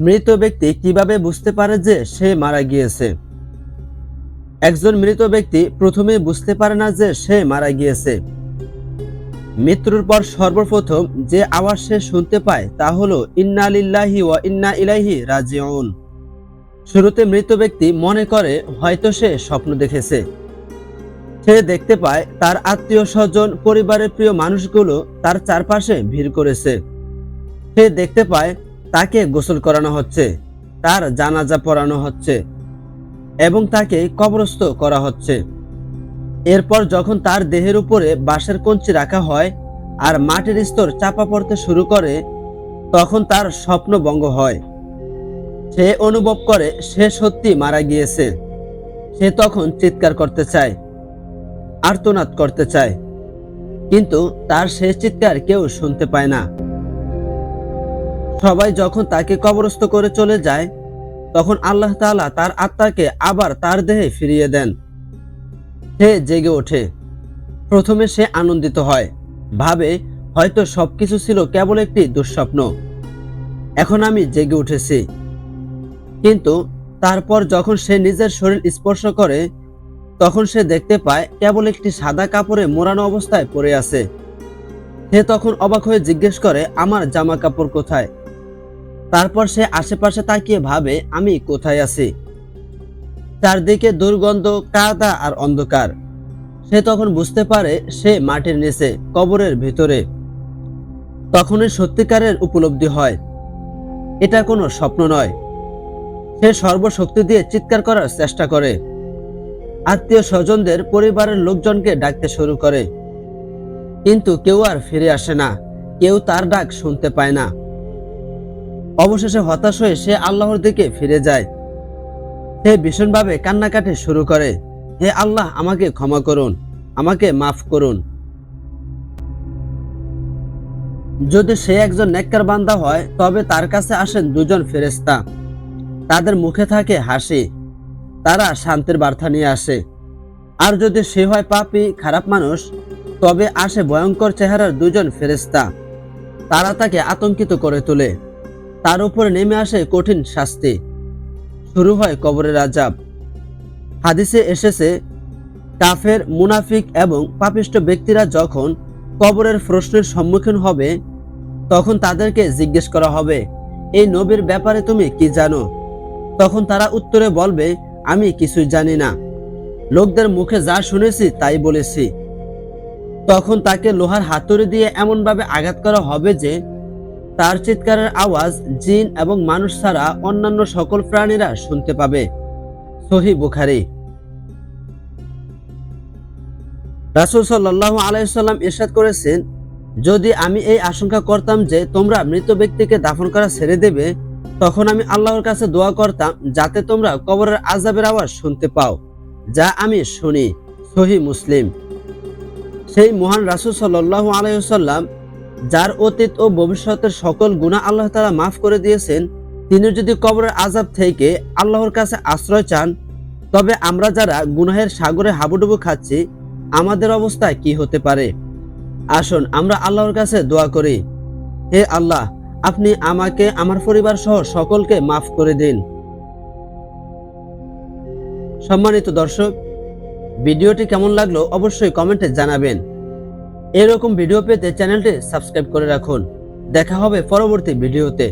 মৃত ব্যক্তি কীভাবে বুঝতে পারে যে সে মারা গিয়েছে? একজন মৃত ব্যক্তি প্রথমে বুঝতে পারে না যে সে মারা গিয়েছে। মৃত্যুর পর সর্বপ্রথম যে আওয়াজ সে শুনতে পায় তা হলো, ইন্না লিল্লাহি ওয়া ইন্না ইলাইহি রাজিউন। শুরুতে মৃত ব্যক্তি মনে করে, হয়তো সে স্বপ্ন দেখেছে। সে দেখতে পায়, তার আত্মীয় স্বজন, পরিবারের প্রিয় মানুষগুলো তার চারপাশে ভিড় করেছে। সে দেখতে পায় তাকে গোসল করানো হচ্ছে, তার জানাজা পড়ানো হচ্ছে এবং তাকে কবরস্থ করা হচ্ছে। এরপর যখন তার দেহের উপরে বাঁশের কঞ্চি রাখা হয় আর মাটির স্তর চাপা পড়তে শুরু করে, তখন তার স্বপ্ন ভঙ্গ হয়। সে অনুভব করে সে সত্যি মারা গিয়েছে। সে তখন চিৎকার করতে চায়, আর্তনাদ করতে চায়, কিন্তু তার শেষ চিৎকার কেউ শুনতে পায় না। সবাই যখন তাকে কবরস্থ করে চলে যায়, তখন আল্লাহ তাআলা তার আত্মাকে আবার তার দেহে ফিরিয়ে দেন। সে জেগে ওঠে। প্রথমে সে আনন্দিত হয়। ভাবে, হয়তো সবকিছু ছিল কেবল একটি দুঃস্বপ্ন। এখন আমি জেগে উঠেছি। কিন্তু তারপর যখন সে নিজের শরীর স্পর্শ করে, তখন সে দেখতে পায় কেবল একটি সাদা কাপড়ে মোড়ানো অবস্থায় পড়ে আছে। সে তখন অবাক হয়ে জিজ্ঞেস করে, আমার জামা কাপড় কোথায়? তারপর সে আশেপাশে তাকিয়ে ভাবে, আমি কোথায় আছি? চারদিকে দুর্গন্ধ, কাদা আর অন্ধকার। সে তখন বুঝতে পারে সে মাটির নিচে, কবরের ভিতরে। তখনই সত্যিকারের উপলব্ধি হয়। এটা কোনো স্বপ্ন নয়। সে সর্বশক্তি দিয়ে চিৎকার করার চেষ্টা করে। আত্মীয় স্বজনদের পরিবারের লোকজনকে ডাকতে শুরু করে। কিন্তু কেউ আর ফিরে আসে না। কেউ তার ডাক শুনতে পায় না। অবশেষে হতাশ হয়ে সে আল্লাহর দিকে ফিরে যায়। সে ভীষণভাবে কান্নাকাটি শুরু করে। হে আল্লাহ, আমাকে ক্ষমা করুন, আমাকে মাফ করুন। যদি সে একজন নেককার বান্দা হয়, তবে তার কাছে আসেন দুজন ফেরেস্তা তাদের মুখে থাকে হাসি। তারা শান্তির বার্তা নিয়ে আসে। আর যদি সে হয় পাপি, খারাপ মানুষ, তবে আসে ভয়ঙ্কর চেহারার দুজন ফেরেস্তা তারা তাকে আতঙ্কিত করে তোলে। তার উপরে নেমে আসে কঠিন শাস্তি। শুরু হয় কবরের আজাব হাদিসে এসেছে, কাফের, মুনাফিক এবং পাপিষ্ট ব্যক্তিরা যখন কবরের প্রশ্নের সম্মুখীন হবে, তখন তাদেরকে জিজ্ঞেস করা হবে, এই নবীর ব্যাপারে তুমি কি জানো? তখন তারা উত্তরে বলবে, আমি কিছুই জানি না। লোকদের মুখে যা শুনেছি তাই বলেছি। তখন তাকে লোহার হাতুড়ি দিয়ে এমনভাবে আঘাত করা হবে যে তার চিৎকারের আওয়াজ জিন এবং মানুষ ছাড়া অন্যান্য সকল প্রাণীরা শুনতে পাবে। সহি বুখারি। রাসুল সাল্লাহ আলাইসাল্লাম ইরশাদ করেছেন, যদি আমি এই আশঙ্কা করতাম যে তোমরা মৃত ব্যক্তিকে দাফন করা ছেড়ে দেবে, তখন আমি আল্লাহর কাছে দোয়া করতাম যাতে তোমরা কবরের আজাবের আওয়াজ শুনতে পাও, যা আমি শুনি। সহি মুসলিম। সেই মহান রাসুল সাল্লাহ আলাইসাল্লাম যার অতীত ও ভবিষ্যতের সকল গুণা আল্লাহ তালা মাফ করে দিয়েছেন, তিনি যদি কবরের আজাব থেকে আল্লাহর কাছে আশ্রয় চান, তবে আমরা যারা গুনাহের সাগরে হাবুডুবু খাচ্ছি, আমাদের অবস্থা কি হতে পারে? আসুন, আমরা আল্লাহর কাছে দোয়া করি। হে আল্লাহ, আপনি আমাকে, আমার পরিবার সহ সকলকে মাফ করে দিন। সম্মানিত দর্শক, ভিডিওটি কেমন লাগল অবশ্যই কমেন্টে জানাবেন। এরকম ভিডিও পেতে চ্যানেলটি সাবস্ক্রাইব করে রাখুন। দেখা হবে পরবর্তী ভিডিওতে